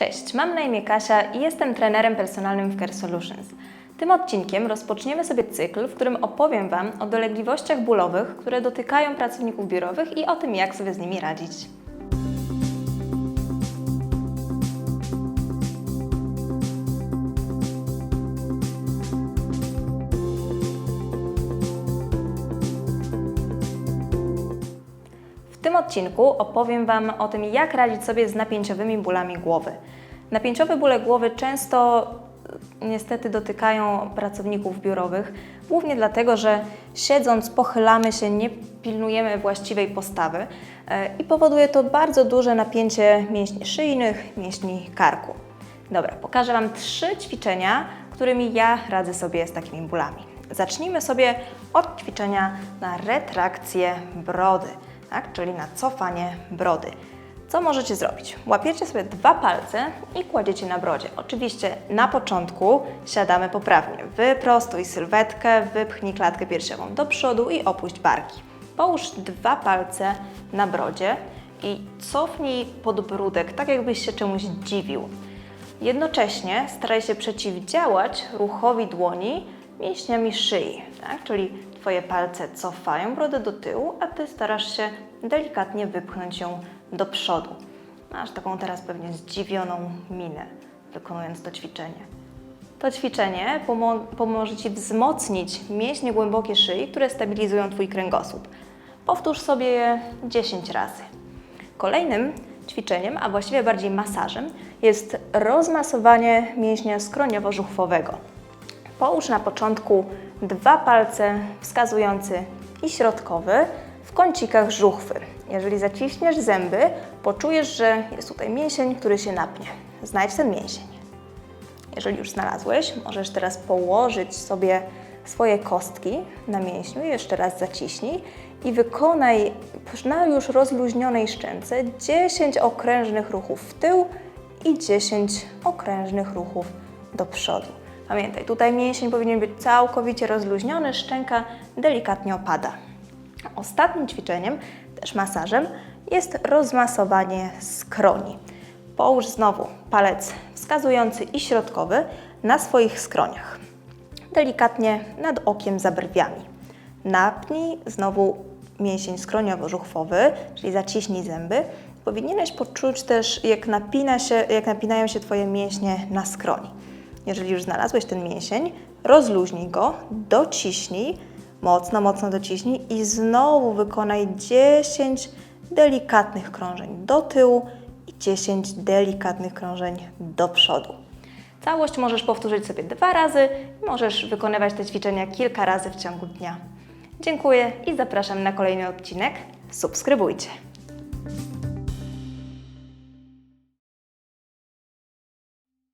Cześć, mam na imię Kasia i jestem trenerem personalnym w Care Solutions. Tym odcinkiem rozpoczniemy sobie cykl, w którym opowiem Wam o dolegliwościach bólowych, które dotykają pracowników biurowych i o tym, jak sobie z nimi radzić. W tym odcinku opowiem Wam o tym, jak radzić sobie z napięciowymi bólami głowy. Napięciowe bóle głowy często y, niestety dotykają pracowników biurowych, głównie dlatego, że siedząc pochylamy się, nie pilnujemy właściwej postawy y, i powoduje to bardzo duże napięcie mięśni szyjnych, mięśni karku. Dobra, pokażę Wam trzy ćwiczenia, którymi ja radzę sobie z takimi bólami. Zacznijmy sobie od ćwiczenia na retrakcję brody, tak? czyli na cofanie brody. Co możecie zrobić? Łapiecie sobie dwa palce i kładziecie na brodzie. Oczywiście na początku siadamy poprawnie. Wyprostuj sylwetkę, wypchnij klatkę piersiową do przodu i opuść barki. Połóż dwa palce na brodzie i cofnij podbródek, tak jakbyś się czemuś dziwił. Jednocześnie staraj się przeciwdziałać ruchowi dłoni mięśniami szyi, tak? czyli Twoje palce cofają brodę do tyłu, a Ty starasz się delikatnie wypchnąć ją do przodu. Masz taką teraz pewnie zdziwioną minę, wykonując to ćwiczenie. To ćwiczenie pomo- pomoże Ci wzmocnić mięśnie głębokie szyi, które stabilizują Twój kręgosłup. Powtórz sobie je 10 razy. Kolejnym ćwiczeniem, a właściwie bardziej masażem, jest rozmasowanie mięśnia skroniowo-żuchwowego. Połóż na początku dwa palce wskazujący i środkowy w kącikach żuchwy. Jeżeli zaciśniesz zęby, poczujesz, że jest tutaj mięsień, który się napnie. Znajdź ten mięsień. Jeżeli już znalazłeś, możesz teraz położyć sobie swoje kostki na mięśniu, jeszcze raz zaciśnij i wykonaj na już rozluźnionej szczęce 10 okrężnych ruchów w tył i 10 okrężnych ruchów do przodu. Pamiętaj, tutaj mięsień powinien być całkowicie rozluźniony, szczęka delikatnie opada. Ostatnim ćwiczeniem, też masażem, jest rozmasowanie skroni. Połóż znowu palec wskazujący i środkowy na swoich skroniach. Delikatnie nad okiem za brwiami. Napnij znowu mięsień skroniowo-żuchwowy, czyli zaciśnij zęby. Powinieneś poczuć też, jak, napina się, jak napinają się Twoje mięśnie na skroni. Jeżeli już znalazłeś ten mięsień, rozluźnij go, dociśnij, mocno, mocno dociśnij i znowu wykonaj 10 delikatnych krążeń do tyłu i 10 delikatnych krążeń do przodu. Całość możesz powtórzyć sobie dwa razy, możesz wykonywać te ćwiczenia kilka razy w ciągu dnia. Dziękuję i zapraszam na kolejny odcinek. Subskrybujcie.